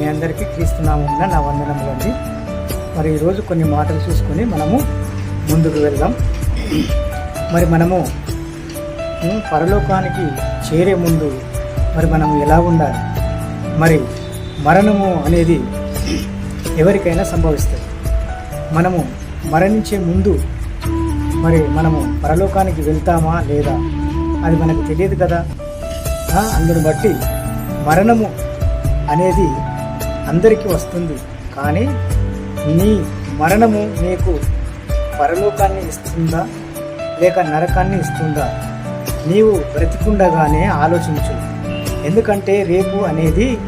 మీ అందరికీ క్రీస్తునామంలో నా వందనములు అండి. మరి ఈరోజు కొన్ని మాటలు చూసుకొని మనము ముందుకు వెళ్దాం. మరి మనము పరలోకానికి చేరే ముందు మరి మనం ఎలా ఉండాలి? మరి మరణము అనేది ఎవరికైనా సంభవిస్తుంది. మనము మరణించే ముందు మరి మనము పరలోకానికి వెళ్తామా లేదా అది మనకు తెలియదు కదా? అందును బట్టి మరణము అనేది అందరికీ వస్తుంది. కానీ నీ మరణము నీకు పరలోకాన్ని ఇస్తుందా? లేక నరకాన్ని ఇస్తుందా? నీవు బ్రతికుండగానే ఆలోచించు. ఎందుకంటే రేపు అనేది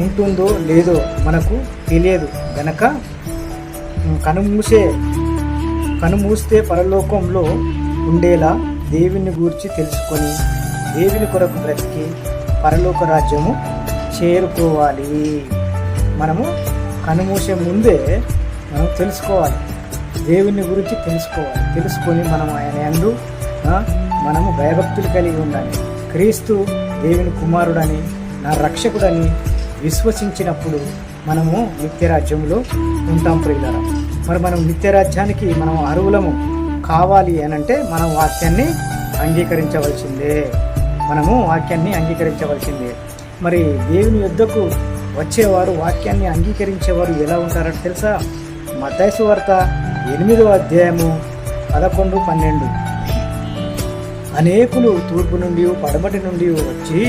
ఉంటుందో లేదో మనకు తెలియదు. గనక కనుమూసే కనుమూస్తే పరలోకంలో ఉండేలా దేవుని గురించి తెలుసుకొని దేవుని కొరకు బ్రతికి పరలోక రాజ్యము చేరుకోవాలి. మనము కనుమూసే ముందే మనం తెలుసుకోవాలి. దేవుని గురించి తెలుసుకోవాలి. తెలుసుకొని మనం ఆయన యందు మనము భయభక్తులు కలిగి ఉండాలి. క్రీస్తు దేవుని కుమారుడని నా రక్షకుడని విశ్వసించినప్పుడు మనము నిత్యరాజ్యంలో ఉంటాం ప్రియులరా. మరి మనం నిత్యరాజ్యానికి మనం అరువులము కావాలి అని అంటే మనం వాక్యాన్ని అంగీకరించవలసిందే. మనము వాక్యాన్ని అంగీకరించవలసిందే. మరి దేవుని యుద్ధకు వచ్చేవారు వాక్యాన్ని అంగీకరించేవారు ఎలా ఉంటారో తెలుసా? మతైసు వార్త ఎనిమిదో అధ్యాయము పదకొండు పన్నెండు. అనేకులు తూర్పు నుండి పడమటి నుండి వచ్చి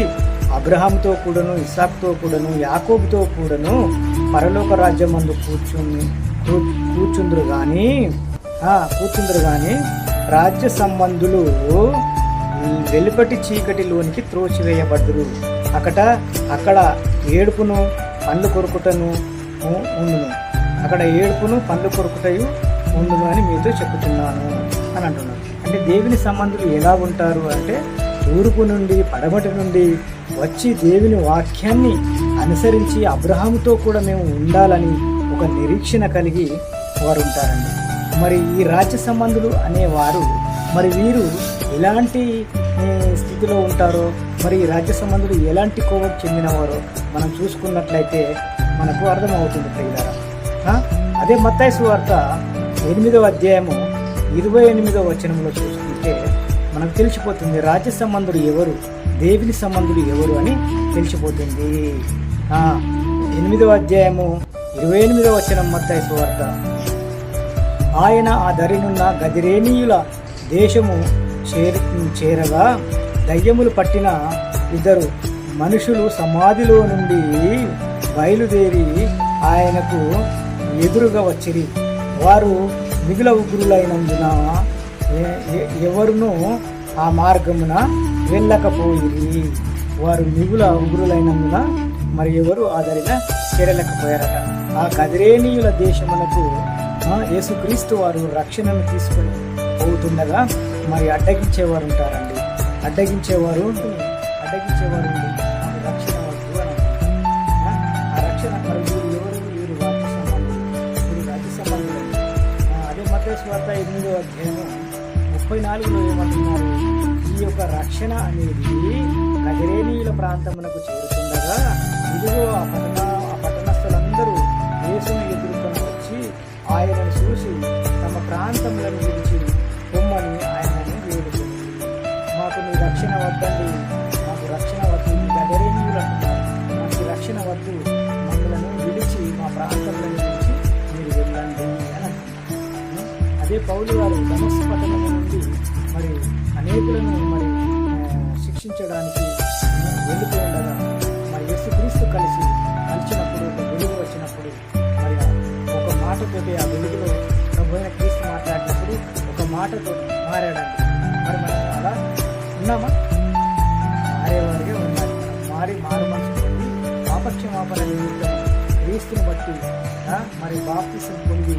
అబ్రహాంతో కూడాను ఇసాక్తో కూడాను యాకోబుతో కూడాను పరలోక రాజ్యమందు కూర్చుని కూర్చుందరు కానీ కూర్చుందరు కానీ రాజ్య సంబంధులు వెలుపటి చీకటిలోనికి త్రోచివేయబడ్డరు అక్కడ అక్కడ ఏడుపును పండ్లు కొరుకుటను ఉండును. అక్కడ ఏడుపును పండ్లు కొరుకుటయు ఉండును అని మీతో చెప్పుతున్నాను అని అంటున్నాను అంటే దేవుని సంబంధులు ఎలా ఉంటారు అంటే తూర్పు నుండి పడమటి నుండి వచ్చి దేవుని వాక్యాన్ని అనుసరించి అబ్రహాముతో కూడా మేము ఉండాలని ఒక నిరీక్షణ కలిగి వారు ఉంటారండి. మరి ఈ రాజ్య సంబంధులు అనేవారు మరి వీరు ఎలాంటి స్థితిలో ఉంటారో మరి రాజ్య సంబంధులు ఎలాంటి కోవకు చెందినవారో మనం చూసుకున్నట్లయితే మనకు అర్థమవుతుంది ప్రియులారా అదే మత్తాయి సువార్త ఎనిమిదవ అధ్యాయము ఇరవై ఎనిమిదవ వచనంలో చూసుకుంటే మనకు తెలిసిపోతుంది రాజ్య సంబంధులు ఎవరు దేవుని సంబంధులు ఎవరు అని తెలిసిపోతుంది. ఎనిమిదవ అధ్యాయము ఇరవై ఎనిమిదవ వచనం మత్తాయి సువార్త. ఆయన ఆ ధరినున్న గదిరేనీయుల దేశము చేర చేరగా దయ్యములు పట్టిన ఇద్దరు మనుషులు సమాధిలో నుండి బయలుదేరి ఆయనకు ఎదురుగా వచ్చిరి. వారు మిగుల ఉగ్రులైనందున ఎవరునూ ఆ మార్గమున వెళ్ళకపోయిరి. వారు మిగుల ఉగ్రులైనందున మరి ఎవరు ఆ దరిన చేరలేకపోయారట. ఆ కదిరేనీయుల దేశమునకు యేసుక్రీస్తు వారు రక్షణను తీసుకొని పోతుండగా మరి అడ్డగించేవారు ఉంటారండి. అడ్డగించేవారు అడ్డగించేవారు ఉండి, రక్షణ ఆ, రక్షణ మరి వీరు ఎవరు వీరు రాజ్య సంబంధులు వీరు రాజ్య సంబంధులు అదే మధ్య ఎనిమిదో అధ్యాయం ముప్పై నాలుగులో ఏమంటున్నారు? ఈ యొక్క రక్షణ అనేది నగరేనీయుల ప్రాంతమునకు చేరుతుండగా ఇదిగో ఆ పట్టణ ఆ పట్టణస్థులందరూ యేసును ఎదుర్కొని వచ్చి ఆయనను చూసి తమ ప్రాంతంలో విడిచి పొమ్మని మాకు రక్షణ వద్దండి. మాకు రక్షణ వద్దు. ఈ అంటున్నారు. మాకు రక్షణ వద్దు. మమ్మలను విడిచి మా ప్రాంతంలో నుంచి మీరు వెళ్ళండి అని అదే పౌలు వారు ధమస్సు పట్టణం నుండి మరి అనేకులను మరి శిక్షించడానికి వెళ్ళిపోయి ఉండగా మరి యేసుక్రీస్తు కలిసి కలిసినప్పుడు ఒక వెలుగు వచ్చినప్పుడు మరి ఒక మాటతోటి ఆ వెలుగులో ప్రభుత్వ క్రీస్తు మాట్లాడినప్పుడు ఒక మాటతో మారాడండి. ఉన్నామా? మారేవారిగా ఉండాలి మారి మారు మనసు పొంది పాపక్షమాపణ నిమిత్తం క్రీస్తుని బట్టి మరి బాప్తిసం పొంది